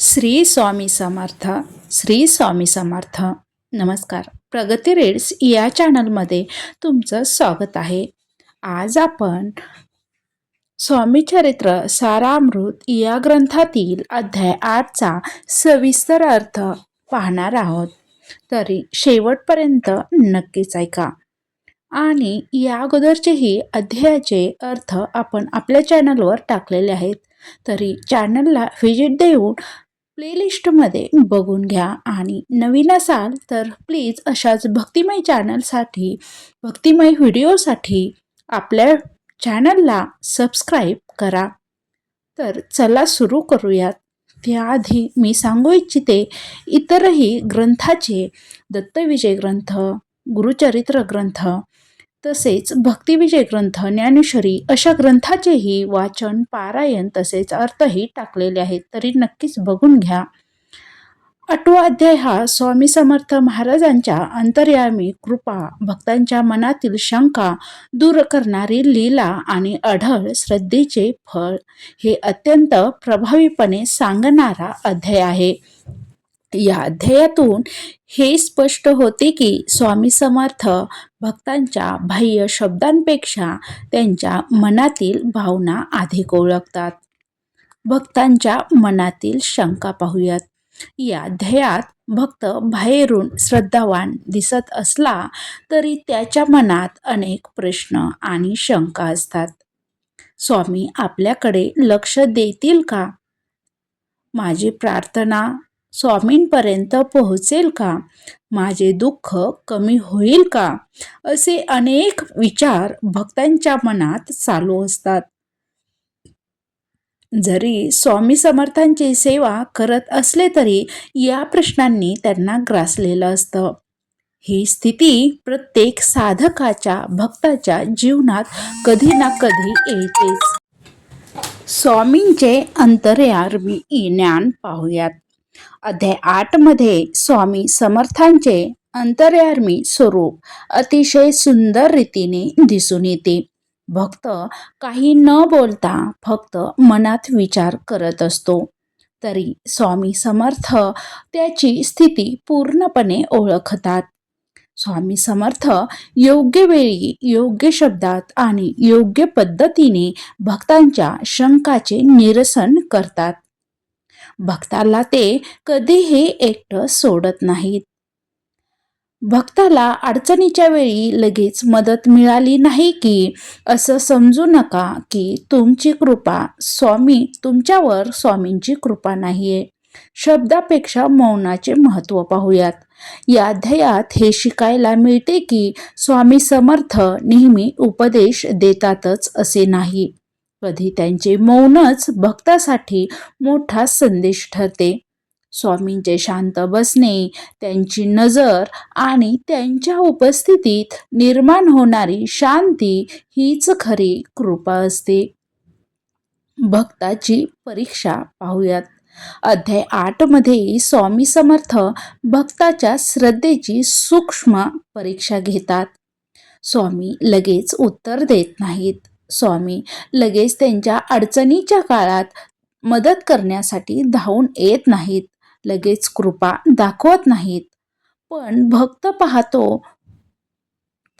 श्री स्वामी समर्थ श्री स्वामी समर्थ. नमस्कार. प्रगती रीड्स या चॅनलमध्ये तुमचं स्वागत आहे. आज आपण स्वामी चरित्र सारामृत या ग्रंथातील अध्याय आठचा सविस्तर अर्थ पाहणार आहोत. तरी शेवटपर्यंत नक्कीच ऐका. आणि या अगोदरचेही अध्यायाचे अर्थ आपण आपल्या चॅनलवर टाकलेले आहेत. तरी चॅनलला व्हिजिट देऊन प्लेलिस्टमध्ये बघून घ्या. आणि नवीन असाल तर प्लीज अशाच भक्तिमय चॅनलसाठी भक्तिमय व्हिडिओसाठी आपल्या चॅनलला सबस्क्राईब करा. तर चला सुरू करूयात. त्याआधी मी सांगू इच्छिते इतरही ग्रंथाचे दत्तविजय ग्रंथ गुरुचरित्र ग्रंथ तसेच भक्तिविजय ग्रंथ ज्ञानेश्वरी अशा ग्रंथाचेही वाचन पारायण तसेच अर्थही टाकलेले आहेत. तरी नक्कीच बघून घ्या. आठवा अध्याय हा स्वामी समर्थ महाराजांच्या अंतर्यामी कृपा भक्तांच्या मनातील शंका दूर करणारी लीला आणि अढळ श्रद्धेचे फळ हे अत्यंत प्रभावीपणे सांगणारा अध्याय आहे. या अध्यायातून हे स्पष्ट होते की स्वामी समर्थ भक्तांच्या बाह्य शब्दांपेक्षा त्यांच्या मनातील भावना अधिक ओळखतात. भक्तांच्या मनातील शंका पाहूयात. या अध्यायात भक्त बाहेरून श्रद्धावान दिसत असला तरी त्याच्या मनात अनेक प्रश्न आणि शंका असतात. स्वामी आपल्याकडे लक्ष देतील का? माझी प्रार्थना स्वामींपर्यंत पोहोचेल का? माझे दुःख कमी होईल का? असे अनेक विचार भक्तांच्या मनात चालू असतात. जरी स्वामी समर्थांची सेवा करत असले तरी या प्रश्नांनी त्यांना ग्रासलेलं असतं. ही स्थिती प्रत्येक साधकाच्या भक्ताच्या जीवनात कधी ना कधी येतेच. स्वामींचे अंतर्यामी ज्ञान पाहूयात. अध्याय आठमध्ये स्वामी समर्थांचे अंतर्यामी स्वरूप अतिशय सुंदर रीतीने दिसून येते. भक्त काही न बोलता फक्त मनात विचार करत असतो. तरी स्वामी समर्थ त्याची स्थिती पूर्णपणे ओळखतात. स्वामी समर्थ योग्य वेळी योग्य शब्दात आणि योग्य पद्धतीने भक्तांच्या शंकाचे निरसन करतात. भक्ताला ते कधीही एकटं सोडत नाहीत. भक्ताला अडचणीच्या वेळी लगेच मदत मिळाली नाही की असं समजू नका की तुमची कृपा स्वामी तुमच्यावर स्वामींची कृपा नाहीये. शब्दापेक्षा मौनाचे महत्त्व पाहूयात. या अध्यायात हे शिकायला मिळते की स्वामी समर्थ नेहमी उपदेश देतातच असे नाही. कधी त्यांचे मौनच भक्तासाठी मोठा संदेश ठरते. स्वामींचे शांत बसणे त्यांची नजर आणि त्यांच्या उपस्थितीत निर्माण होणारी शांती हीच खरी कृपा असते. भक्ताची परीक्षा पाहूयात. अध्याय आठमध्ये स्वामी समर्थ भक्ताच्या श्रद्धेची सूक्ष्म परीक्षा घेतात. स्वामी लगेच उत्तर देत नाहीत. स्वामी लगेच त्यांच्या अडचणीच्या काळात मदत करण्यासाठी धावून येत नाहीत. लगेच कृपा दाखवत नाहीत. पण भक्त पाहतो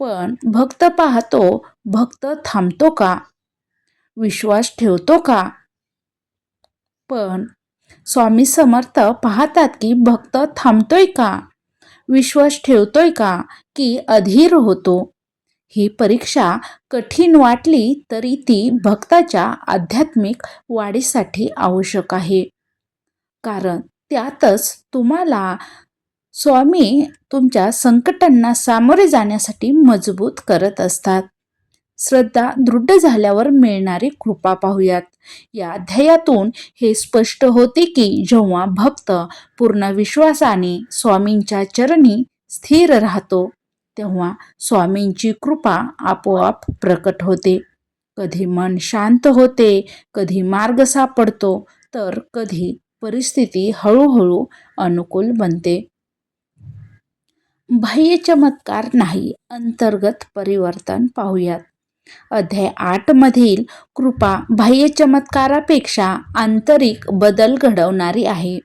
पण भक्त पाहतो भक्त थांबतो का? विश्वास ठेवतो का? पण स्वामी समर्थ पाहतात की भक्त थांबतोय का? विश्वास ठेवतोय का? की अधीर होतो? ही परीक्षा कठीण वाटली तरी ती भक्ताच्या आध्यात्मिक वाढीसाठी आवश्यक आहे. कारण त्यातच तुम्हाला स्वामी तुमच्या संकटांना सामोरे जाण्यासाठी मजबूत करत असतात. श्रद्धा दृढ झाल्यावर मिळणारी कृपा पाहूयात. या अध्यायातून हे स्पष्ट होते की जेव्हा भक्त पूर्ण विश्वासाने स्वामींच्या चरणी स्थिर राहतो तेव्हा स्वामींची कृपा आपोआप प्रकट होते. कधी मन शांत होते कधी मार्ग सापडतो तर कधी परिस्थिती हळूहळू अनुकूल बनते. बाह्य चमत्कार नाही अंतर्गत परिवर्तन पाहूयात. अध्याय आठ मधील कृपा बाह्य चमत्कारापेक्षा आंतरिक बदल घडवणारी आहे.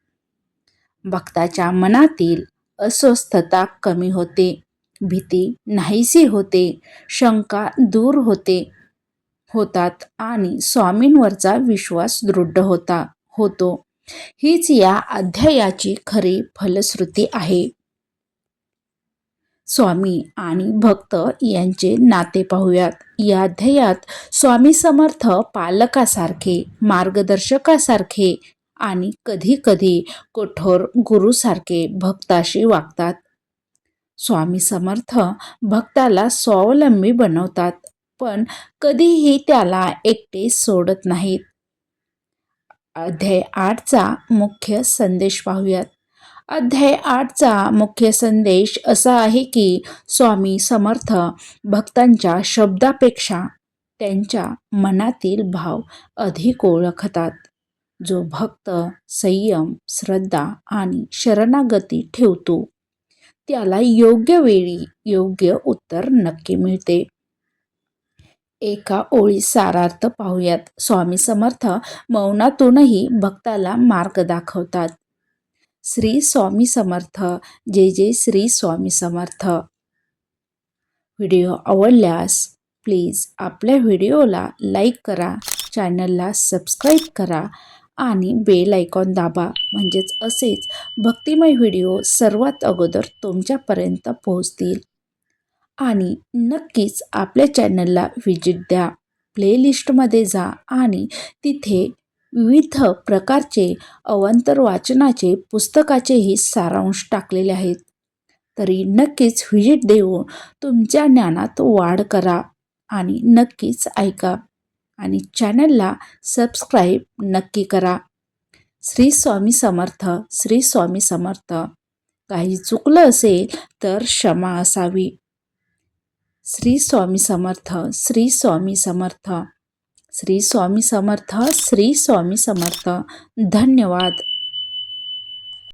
भक्ताच्या मनातील अस्वस्थता कमी होते. भीती नाहीशी होते शंका दूर होते होतात आणि स्वामींवरचा विश्वास दृढ होता होतो. हीच या अध्यायाची खरी फलश्रुती आहे. स्वामी आणि भक्त यांचे नाते पाहूयात. या अध्यायात स्वामी समर्थ पालकासारखे मार्गदर्शकासारखे आणि कधी कधी कठोर गुरुसारखे भक्ताशी वागतात. स्वामी समर्थ भक्ताला स्वावलंबी बनवतात पण कधीही त्याला एकटे सोडत नाहीत. अध्याय आठचा मुख्य संदेश पाहूयात. अध्याय आठचा मुख्य संदेश असा आहे की स्वामी समर्थ भक्तांच्या शब्दापेक्षा त्यांच्या मनातील भाव अधिक ओळखतात. जो भक्त संयम श्रद्धा आणि शरणागती ठेवतो त्याला योग्य वेळी योग्य उत्तर नक्की मिळते. एका ओळी सारार्थ पाहूयात. स्वामी समर्थ मौनातूनही भक्ताला मार्ग दाखवतात. श्री स्वामी समर्थ. जे जे श्री स्वामी समर्थ. व्हिडिओ आवडल्यास प्लीज आपल्या व्हिडिओला लाईक करा. चॅनलला सबस्क्राईब करा. आणि बेल आयकॉन दाबा. म्हणजेच असेच भक्तिमय व्हिडिओ सर्वात अगोदर तुमच्यापर्यंत पोहोचतील. आणि नक्कीच आपल्या चॅनलला व्हिजिट द्या. प्लेलिस्टमध्ये जा आणि तिथे विविध प्रकारचे अवंतर वाचनाचे पुस्तकाचेही सारांश टाकलेले आहेत. तरी नक्कीच व्हिजिट देऊन तुमच्या ज्ञानात वाढ करा आणि नक्कीच ऐका. आणि चॅनलला सबस्क्राईब नक्की करा. श्री स्वामी समर्थ श्री स्वामी समर्थ. काही चुकलं असेल तर क्षमा असावी. श्री स्वामी समर्थ श्री स्वामी समर्थ. श्री स्वामी समर्थ श्री स्वामी समर्थ. धन्यवाद.